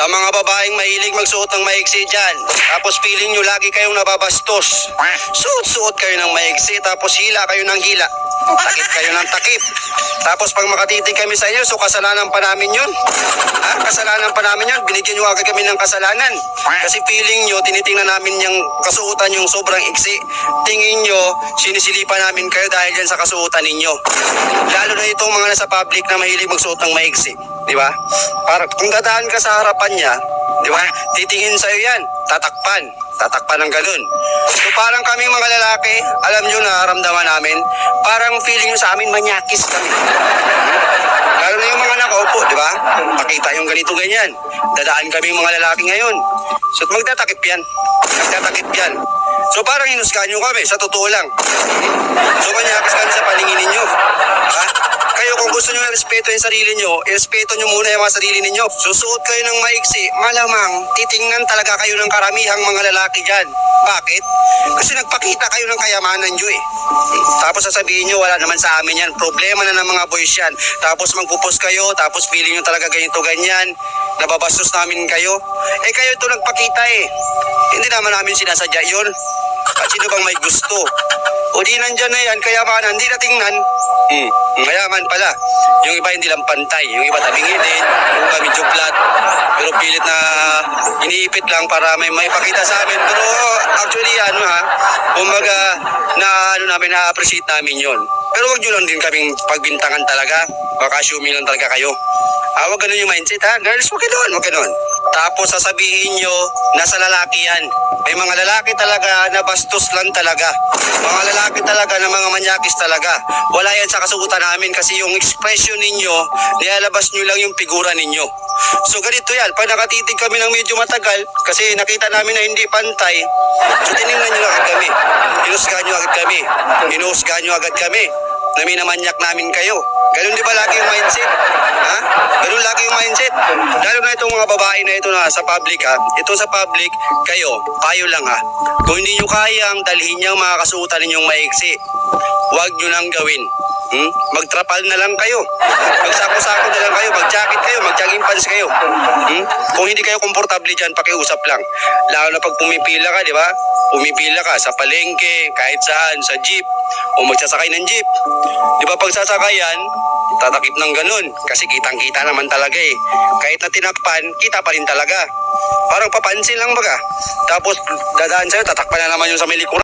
Sa mga babaeng mahilig magsuot ng maiksi dyan, tapos feeling nyo lagi kayong nababastos. Suot-suot kayo ng maiksi, tapos hila kayo ng hila. Takip kayo ng takip. Tapos pag makatitig kami sa inyo, so kasalanan pa namin yun. Ha? Kasalanan pa namin yun. Binigyan nyo agad kami ng kasalanan. Kasi feeling nyo, tinitingnan namin yung kasuotan yung sobrang iksi. Tingin nyo, sinisilipan namin kayo dahil dyan sa kasuotan ninyo. Lalo na itong mga nasa public na mahilig magsuot ng maiksi. Di ba? Para kung dadaan ka sa harapan niya, di ba? Titingin sa'yo yan. Tatakpan. Tatakpan ng ganun. So parang kami mga lalaki, alam nyo na ramdaman namin, parang feeling nyo sa amin manyakis kami. Lalo na yung mga nakaupo, di ba? Pakita yung ganito ganyan. Dadaan kami mga lalaki ngayon. So magtatakip yan. Magtatakip yan. So parang hinusgahan nyo kami, sa totoo lang. So manyakis kami sa paningin ninyo. Ha? Kayo kung gusto yung sarili nyo, irespeto nyo muna yung mga sarili ninyo. Susuot kayo ng maiksi, malamang titingnan talaga kayo ng karamihang mga lalaki dyan. Bakit? Kasi nagpakita kayo ng kayamanan nyo eh. Tapos sasabihin nyo, wala naman sa amin yan. Problema na ng mga boys yan. Tapos magpupos kayo, tapos feeling nyo talaga ganito ganyan. Nababastos namin kayo. Eh kayo ito nagpakita eh. Hindi naman namin sinasadya yun. At sino bang may gusto? O di nandyan na yan, kayamanan, hindi na tingnan. Hmm, mayaman pala. Yung iba hindi lang pantay. Yung iba tabing din, yung iba medyo flat. Pero pilit na iniipit lang para may may pakita sa amin. Pero actually ano ha, kumbaga na ano namin, na-appreciate namin yon. Pero wag nyo lang din kaming pagbintangan talaga. Baka assuming lang talaga kayo. Ah, wag ganun yung mindset ha. Girls, wag ganun, wag ganun. Tapos sasabihin nyo, nasa lalaki yan. May mga lalaki talaga na bastos lang talaga. Mga lalaki talaga na mga manyakis talaga. Wala yan sa kasukutan namin kasi yung expression ninyo, nilalabas nyo lang yung figura ninyo. So ganito yan, pag nakatitig kami ng medyo matagal, kasi nakita namin na hindi pantay, so tinignan nyo agad kami. Hinusgahan nyo agad kami. Hinuhusgahan nyo agad kami na minamanyak namin kayo. Ganun di ba lagi yung mindset? Ha? Ganun lagi yung mindset. Lalo na itong mga babae na ito na sa public ha. Ito sa public, kayo, payo lang ha. Kung hindi nyo kayang dalhin niyang mga kasuotan ninyong maiksi, huwag nyo nang gawin. Hmm? Magtrapal na lang kayo. Magsako-sako na lang kayo. Mag-jacket kayo. Mag-jogging pants kayo. Hmm? Kung hindi kayo komportable dyan, pakiusap lang. Lalo na pag pumipila ka, di ba? Pumipila ka sa palengke, kahit saan, sa jeep, o magsasakay ng jeep. Di ba pag sasakayan, tatakip ng ganun. Kasi kitang-kita naman talaga eh. Kahit na tinakpan, kita pa rin talaga. Parang papansin lang baga. Tapos dadaan sa'yo, tatakpan na naman yung sa may.